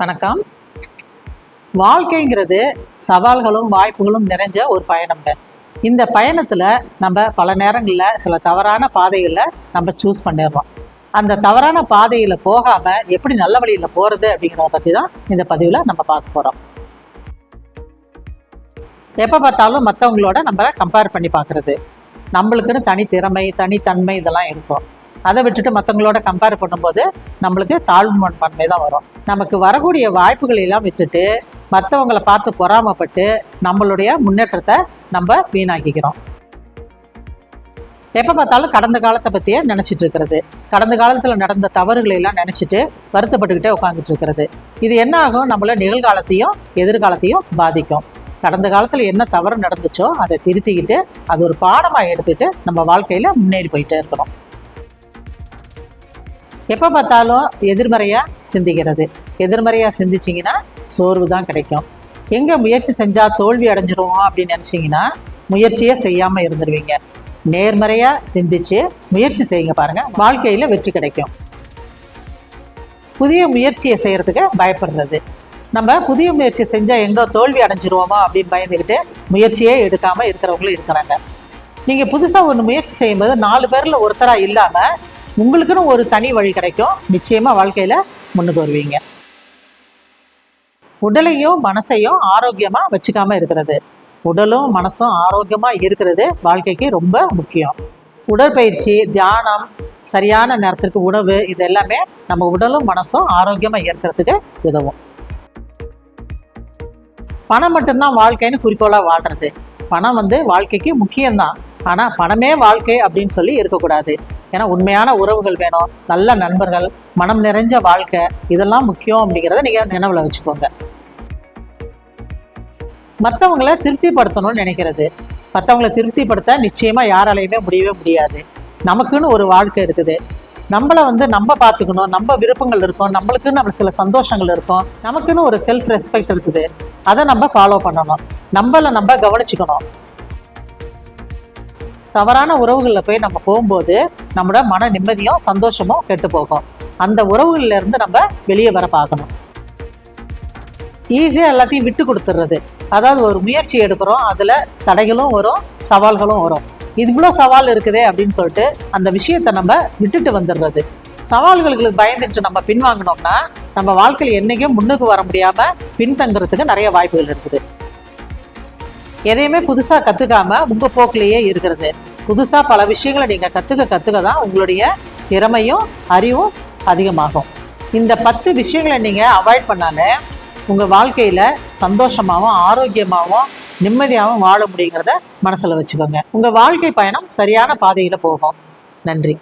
வணக்கம். வாழ்க்கைங்கிறது சவால்களும் வாய்ப்புகளும் நிறைஞ்ச ஒரு பயணம்ங்க இந்த பயணத்தில் நம்ம பல நேரங்களில் சில தவறான பாதைகளில் நம்ம சூஸ் பண்ணிடுறோம். அந்த தவறான பாதையில் போகாமல் எப்படி நல்ல வழியில் போகிறது அப்படிங்கிறத பற்றி தான் இந்த பதிவில் நம்ம பார்க்க போகிறோம் எப்போ பார்த்தாலும் மற்றவங்களோட நம்ம கம்பேர் பண்ணி பார்க்குறது. நம்மளுக்குன்னு தனி திறமை தனித்தன்மை இதெல்லாம் இருக்கும். அதை விட்டுட்டு மற்றவங்களோட கம்பேர் பண்ணும்போது நம்மளுக்கு தாழ்வு மனப்பான்மை தான் வரும். நமக்கு வரக்கூடிய வாய்ப்புகளை எல்லாம் விட்டுட்டு மற்றவங்களை பார்த்து பொறாமப்பட்டு நம்மளுடைய முன்னேற்றத்தை நம்ம வீணாக்கிக்கிறோம். எப்போ பார்த்தாலும் கடந்த காலத்தை பற்றியே நினச்சிட்டு இருக்கிறது. கடந்த காலத்தில் நடந்த தவறுகளை எல்லாம் நினச்சிட்டு வருத்தப்பட்டுக்கிட்டே உட்காந்துட்டு இருக்கிறது. இது என்ன ஆகும்? நம்மளை நிகழ்காலத்தையும் எதிர்காலத்தையும் பாதிக்கும். கடந்த காலத்தில் என்ன தவறு நடந்துச்சோ அதை திருத்திக்கிட்டு அது ஒரு பாடமாக எடுத்துகிட்டு நம்ம வாழ்க்கையில் முன்னேறி போயிட்டே இருக்கிறோம் எப்போ பார்த்தாலும் எதிர்மறையாக சிந்திக்கிறது. எதிர்மறையாக சிந்திச்சிங்கன்னா சோர்வு தான் கிடைக்கும். எங்கே முயற்சி செஞ்சால் தோல்வி அடைஞ்சிருவோம் அப்படின்னு நினச்சிங்கன்னா முயற்சியே செய்யாமல் இருந்துருவீங்க. நேர்மறையாக சிந்திச்சு முயற்சி செய்யுங்க பாருங்கள் வாழ்க்கையில் வெற்றி கிடைக்கும். புதிய முயற்சியை செய்கிறதுக்கு பயப்படுறது. நம்ம புதிய முயற்சி செஞ்சால் எங்கே தோல்வி அடைஞ்சிருவோமோ அப்படின்னு பயந்துக்கிட்டு முயற்சியே எடுக்காமல் இருக்கிறவங்களும் இருக்கிறாங்க. நீங்கள் புதுசாக ஒன்று முயற்சி செய்யும்போது நாலு பேரில் ஒருத்தராக இல்லாமல் உங்களுக்குன்னு ஒரு தனி வழி கிடைக்கும். நிச்சயமாக வாழ்க்கையில் முன்னுக்கு வருவீங்க. உடலையும் மனசையும் ஆரோக்கியமாக வச்சுக்காம இருக்கிறது. உடலும் மனசும் ஆரோக்கியமாக இருக்கிறது வாழ்க்கைக்கு ரொம்ப முக்கியம். உடற்பயிற்சி தியானம் சரியான நேரத்திற்கு உணவு இது எல்லாமே நம்ம உடலும் மனசும் ஆரோக்கியமாக இருக்கிறதுக்கு உதவும். பணம் மட்டும்தான் வாழ்க்கைன்னு குறிக்கோளாக வாழ்கிறது பணம் வந்து வாழ்க்கைக்கு முக்கியம்தான். ஆனால் பணமே வாழ்க்கை அப்படின்னு சொல்லி இருக்கக்கூடாது. ஏன்னா உண்மையான உறவுகள் வேணும் நல்ல நண்பர்கள் மனம் நிறைஞ்ச வாழ்க்கை இதெல்லாம் முக்கியம் அப்படிங்கிறத நீங்கள் நினைவில் வச்சுக்கோங்க. மற்றவங்கள திருப்திப்படுத்தணும்னு நினைக்கிறது. மற்றவங்கள திருப்திப்படுத்த நிச்சயமாக யாராலையுமே முடியவே முடியாது. நமக்குன்னு ஒரு வாழ்க்கை இருக்குது. நம்மளை வந்து நம்ம பார்த்துக்கணும் நம்ம விருப்பங்கள் இருக்கும் நம்மளுக்குன்னு நம்ம சில சந்தோஷங்கள் இருக்கும் நமக்குன்னு ஒரு செல்ஃப் ரெஸ்பெக்ட் இருக்குது. அதை நம்ம ஃபாலோ பண்ணணும். நம்மளை நம்ம கவனிச்சுக்கணும். தவறான உறவுகளில் போய் நம்ம போகும்போது நம்மளோட மன நிம்மதியும் சந்தோஷமும் கெட்டு போகும். அந்த உறவுகள்ல இருந்து நம்ம வெளியே வர பார்க்கணும். ஈஸியாக எல்லாத்தையும் விட்டு கொடுத்துட்றது அதாவது ஒரு முயற்சி எடுக்கிறோம் அதில் தடைகளும் வரும் சவால்களும் வரும். இவ்வளோ சவால் இருக்குதே அப்படின்னு சொல்லிட்டு அந்த விஷயத்தை நம்ம விட்டுட்டு வந்துடுறது சவால்களுக்கு பயந்துட்டு நம்ம பின்வாங்கினோம்னா நம்ம வாழ்க்கையில் என்றைக்கும் முன்னுக்கு வர முடியாமல் பின்தங்குறதுக்கு நிறைய வாய்ப்புகள் இருக்குது. எதையுமே புதுசாக கற்றுக்காம உங்கள் போக்கிலேயே இருக்கிறது. புதுசாக பல விஷயங்களை நீங்கள் கற்றுக்க கற்றுக்க தான் உங்களுடைய திறமையும் அறிவும் அதிகமாகும். இந்த பத்து விஷயங்களை நீங்கள் அவாய்ட் பண்ணாலே உங்கள் வாழ்க்கையில் சந்தோஷமாகவும் ஆரோக்கியமாகவும் நிம்மதியாகவும் வாழ முடியுங்கிறத மனசில் வச்சுக்கோங்க. உங்கள் வாழ்க்கை பயணம் சரியான பாதையில் போகும். நன்றி.